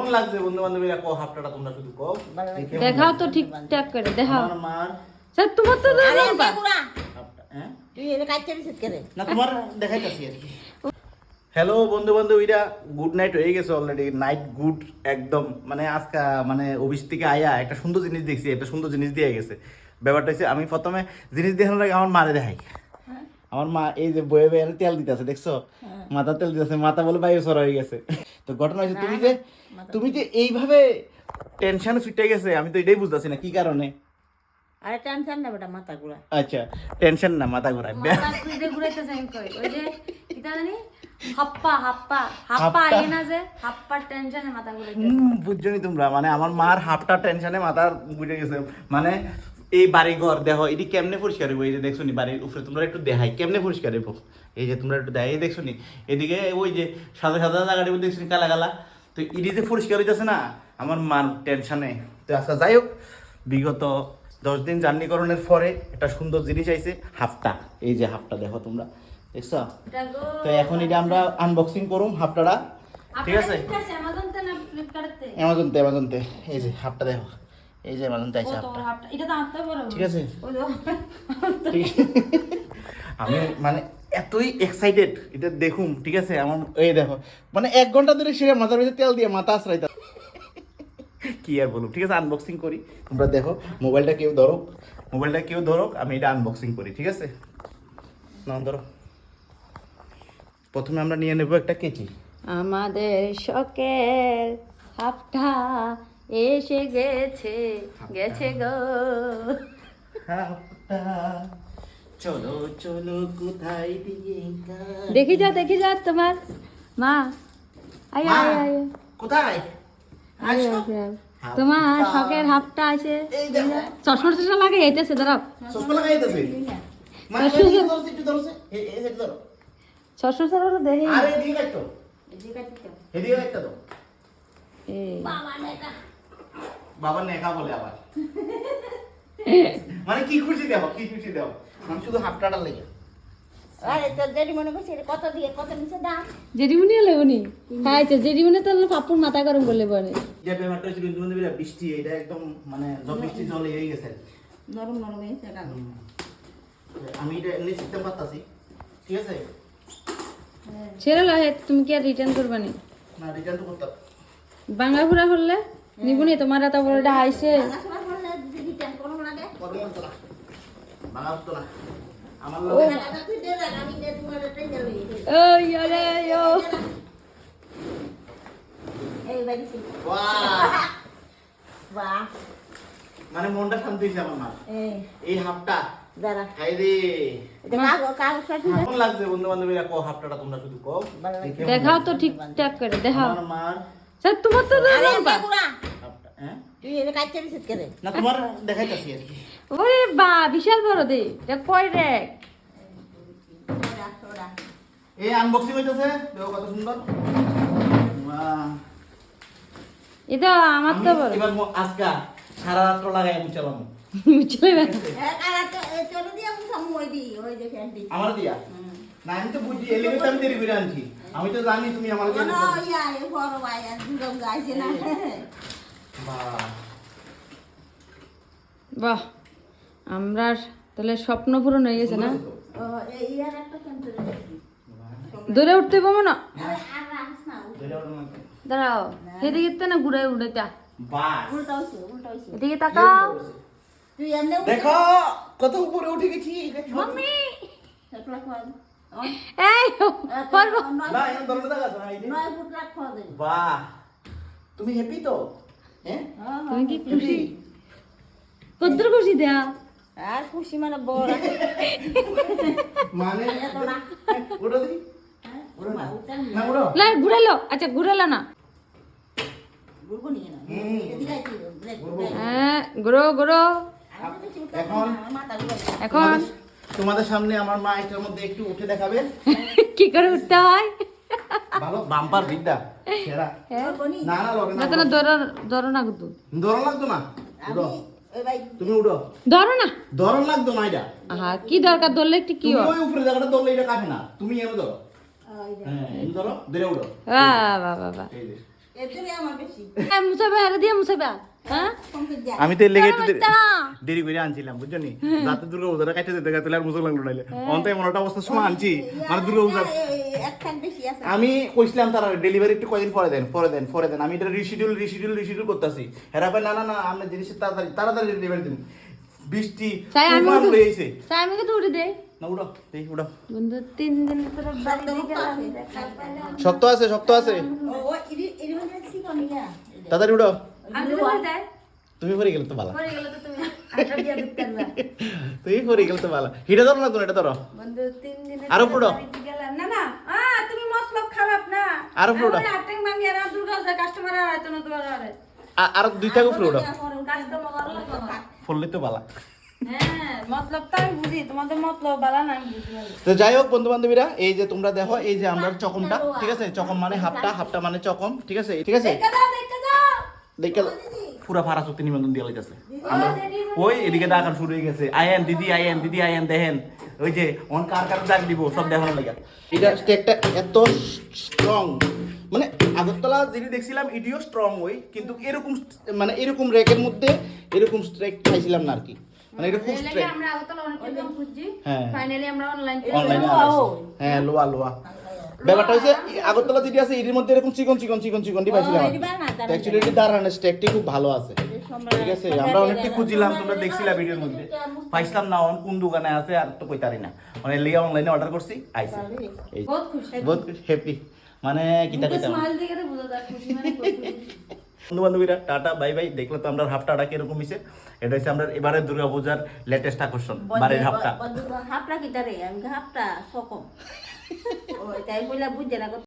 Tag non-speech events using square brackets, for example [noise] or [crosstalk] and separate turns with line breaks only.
কেমন লাগছে বন্ধু বান্ধবীরা কো হাফটাটা তোমরা শুধু কো।
দেখাও তো ঠিকঠাক করে দেখাও।
আমার মার
স্যার তোমার তো
আরে
দাদা বা।
বেগুড়া
হাফটা হ্যাঁ?
তুই এটা কাটতে দিছিস কেন
না তোমার দেখাইতাছি আর কি। হ্যালো বন্ধু বান্ধবীরা গুড নাইট হয়ে গেছে অলরেডি নাইট গুড একদম মানে আজকে মানে অফিস থেকে আয়া একটা সুন্দর জিনিস দেখছি একটা সুন্দর জিনিস দিয়ে গেছে। ব্যাপারটা হচ্ছে আমি প্রথমে জিনিস দেখানোর আগে আমার মারে দেখাই। আমার মা এই যে বয়ে বয়ে তেল দিতেছে দেখছ? মাথা তেল দিতেছে মাথা বলে বাইরে সরা হয়ে গেছে। তো ঘটনা হচ্ছে তুমি যে তুমি যে এইভাবে টেনশনে ছুটে গেছে আমি তো এটাই বুঝতেছি না কি কারণে?
আরে টেনশন না বেটা মাথা ঘুরা।
আচ্ছা টেনশন না মাথা
ঘুরে ঘুরাইতেছে আমি কই? ওই যে কি জানি হাপ্পা হাপ্পা হাপ্পা। আগে না যে হাপ্পার টেনশনে মাথা ঘুরে
বুঝছনি তোমরা? মানে আমার মার হাফটা টেনশনে মাথা বুঝে গেছে। মানে এই বাড়ি ঘর দেখো এটি কেমনে পরিষ্কার হইব? এই যে দেখছ নি বাড়ির উপরে তোমরা একটু দেখাই কেমনে পরিষ্কার হইব? এই যে তোমরা একটু দেখাই দেখছ নি? এদিকে ওই যে সাদা সাদা জায়গাটি দেখছ নি কালা কালা। তো এটি যে পরিষ্কার হইতেছে না আমার মার টেনশনে তো আচ্ছা যাই হোক বিগত দশ দিন জার্নি করণের পরে একটা সুন্দর জিনিস আইছে হাফটা। এই যে হাফটা দেখো তোমরা দেখছ? তো এখন এটা আমরা আনবক্সিং করুম হাফটাটা। ঠিক আছে?
অ্যামাজন তে না ফ্লিপকার্টে
অ্যামাজন তে অ্যামাজন তে। এই যে হাফটা দেখো। এই যে অ্যামাজন তে আইছে
কত
হাফটা
বড় হাপটা এটা তো আনতে পারো
ঠিক আছে। আমি মানে এতই এক্সাইটেড এটা দেখুম ঠিক আছে আমার এই দেখো মানে এক ঘণ্টা ধরে সেরে মাথার ভিতরে তেল দিয়ে মাথা আশ্রাইতা কি আর বলুম ঠিক আছে আনবক্সিং করি। তোমরা দেখো মোবাইলটা কেউ ধরো মোবাইলটা কেউ ধরো আমি এটা আনবক্সিং করি ঠিক আছে? না ধরো। প্রথমে আমরা নিয়ে নেব একটা কেচি।
আমাদের শখের হাপটা এসে গেছে গেছে গো।
চলো চলো কোথায় দিয়ে
দেখি যা দেখি যা তোমার। মা আয় আয় আয়।
কোথায়।
তোমার শখের হাফটা আছে। চশমা টশমা লাগে এইতেছে দাঁড়াও
চশমা
চশমা- চশমা। দেখি।
আরে এদিকে কাটতো। এদিকে কাটতো। তো
এই,
বাবা নেটা
বাবা নেকা বলে আবার। মানে কি খুশি দেব কি খুশি দেব? আমি শুধু লেগে।
আরে মনে কত দিয়ে কত নিচে দাম
জেডিমুনি হলে উনি? তো জেডিমুনি তো পাপুর মাথা গরম করলে বলে
যে ব্যাপারটা হচ্ছে বিন্দু বিন্দু বৃষ্টি এটা একদম মানে জব বৃষ্টি জল এই গেছে।
নরম নরম হয়েছে এটা।
আমি এটা এমনি সিস্টেম পারতাছি ঠিক আছে?
ছেড়ে তুমি কি আর রিটার্ন করবে না?
রিটার্ন তো
বাংলা ঘুরা করলে? নিবুনি তোমার
তো না বাংলা তো না আমার
ও।
লোক
টাকাটা তুই দে রাখ, আমি দে তোমার একটা দেবো
ওই আরে ও
এই বাড়ি
বাহ
বাহ
মানে মনটা শান্তি হয়েছে আমার মা
এই
হাফটা
দেখাও তো? ঠিকঠাক করে দেখাও।
আমার
তোমার তো
আরে
দাদা বা।
বেগুড়া
হাফটা হ্যাঁ
তুই এটা কাটতে দিছিস কেন?
না তোমার দেখাইতাছি আর কি।
ওরে বা বিশাল বড় দে। এটা কয় রে
ওরা ওরা
এই আনবক্সিং হইতাছে। দেখো কত সুন্দর।
এটা আমার
আমি
তো বড়।
এবার আজকা সারা রাত্র লাগাই আমি চালাম।
বুঝলে না?
এ কারা তো এ চলো দিয়ে আমি ওই দি ওই যে ফ্যানটি
আমার দিয়া? না আমি তো বুঝি এলিগে আমি দেরি করে আনছি। আমি তো জানি তুমি আমার জন্য
কোন ইয়া এ বড় ভাই আর না।
বাহ
বাহ আমরা তাহলে স্বপ্ন পূরণ হয়ে গেছে না? দূরে উঠতে পাবো না?
আরে আর রাখছ না
দাঁড়াও এদিকে তো না ঘুরে
উল্টা হইছে
এদিকে তাকাও।
দেখো কত উপরে উঠে গেছি।
মাম্মি! এই পারব
না এর দরজা দেখা না এই যে।
নয় ফুট রাখ খাওয়া দেবে
বাহ। তুমি হ্যাপি তো? হ্যাঁ
তুমি কি খুশি। কদ্দুর খুশি দেয়া?
আর খুশি মানে বড়।
মানে?
না।
ওটা
হ্যাঁ?
না
ওটা
না ওটা
লা ঘুরালো। আচ্ছা ঘুরালো না। হ্যাঁ ঘুরো ঘুরো।
এখন?
এখন?
তোমাদের- তোমাদের সামনে আমার মা এটার মধ্যে একটু উঠে দেখাবে। [laughs]
কি করে উঠতে হয়?
ভালো? বাম্পার বিদ্যা সেরা।
না
না লড়ে
না
না
ধরো ধরো না কিন্তু।
লাগতো তুমি
ধরো না।
লাগতো না এটা?
আহা কি দরকার ধরলে একটু কি হয়?
ওই উপরে জায়গাটা ধরলে এটা কাটে না। তুমি এনে ধরো। এনে ধরো ধরে উঠো।
বাহ বাহ বাহ বাহ।
এই যে।
এর আমার বেশি।
মুসাবে হারে দিয়ে মুসাবে
আমি তো লেগে একটু দেরি- করে আনছিলাম বুঝছ নি যাতে দুর্গা পূজাটা কাটতে যেতে গেলে আর মুসল লাগল নাইলে অন্ত এমন একটা অবস্থার সময় আনছি। মানে দুর্গা পূজা আমি কইছিলাম তারা ডেলিভারি একটু কয়দিন পরে দেন পরে দেন পরে দেন। আমি এটা রিশিডিউল রিশিডিউল রিশিডিউল করতেছি। হেরা ভাই না না না আমরা জিনিসের তাড়াতাড়ি তাড়াতাড়ি ডেলিভারি দিন। বৃষ্টি
তাই আমি
তুফান
কিন্তু- তাই আমি
না উড়ো দেই উড়ো
বন্ধু তিন দিন তোরা বাড়ি
শব্দ
থেকে
আছে।
দেখা
শক্ত আছে শক্ত আছে।
মানে
তাড়াতাড়ি উড়ো
তো
তুমি পরে গেলে তো ভালো
পরে গেলে তো তুমি পারবে। [laughs]
তুমি পরে গেলে তো ভালো হিটা ধরো না তুমি এটা ধরো।
বন্ধু তিন দিনে আরও গেলাম। না না আ তুমি মতলব খারাপ না।
আরও পুরো।
আটেং মাঙ্গি আর দুর্গা পূজা কাস্টমার আর আইতো না তোমার আরে।
আর দুই
না।
ফুললে তো
হ্যাঁ না ভালো।
তো যাই হোক বন্ধু বান্ধবীরা এই যে তোমরা দেখো এই যে আমরা চকমটা ঠিক আছে? চকম মানে হাফটা হাফটা মানে চকম ঠিক আছে? ঠিক আছে?
দেখা
পুরা ফারা চুক্তি নিবন্ধন দিয়ে লাইতেছে। আমরা ওই এদিকে ডাকান শুরু হয়ে গেছে। আয়েন দিদি আয়েন দিদি আয়েন দেখেন। ওই যে অন কার কার ডাক দিব সব দেখানোর লাগে। এটা স্টেকটা এত স্ট্রং মানে আগরতলা যেটি দেখছিলাম এটিও স্ট্রং ওই কিন্তু এরকম মানে এরকম র্যাকের মধ্যে এরকম স্ট্রেক পাইছিলাম না আর কি। মানে এটা খুব স্ট্রেক
আমরা আগতলা অনেক খুঁজছি।
হ্যাঁ।
ফাইনালি আমরা অনলাইন
অনলাইনে হ্যাঁ লোয়া লোয়া। ব্যাপারটা হচ্ছে আগরতলা যেটি আছে এটির মধ্যে এরকম চিকন চিকন চিকন চিকন পাইছিলাম অ্যাকচুয়ালি এটি দাঁড়ানো স্টেকটি খুব ভালো আছে। ঠিক আছে আমরা অনেকটি খুঁজছিলাম তোমরা দেখছিলা ভিডিওর মধ্যে। পাইছিলাম না অন কোন দোকানে আছে আর তো কইতারি না। মানে লিয়া অনলাইনে অর্ডার করছি আইছে। এই
বহুত খুশি
হ্যাপি মানে কিতা কইতাম
মানে
বন্ধু বান্ধবীরা টাটা বাই বাই। দেখলে তো আমরা হাফ টাটা কীরকম হইছে। এটা হচ্ছে আমরা এবারে দুর্গাপূজার লেটেস্ট আকর্ষণ বাড়ির হাফটা।
হাফটা কি তারে আমি হাফটা সকম ও তাই বলে বুঝছে না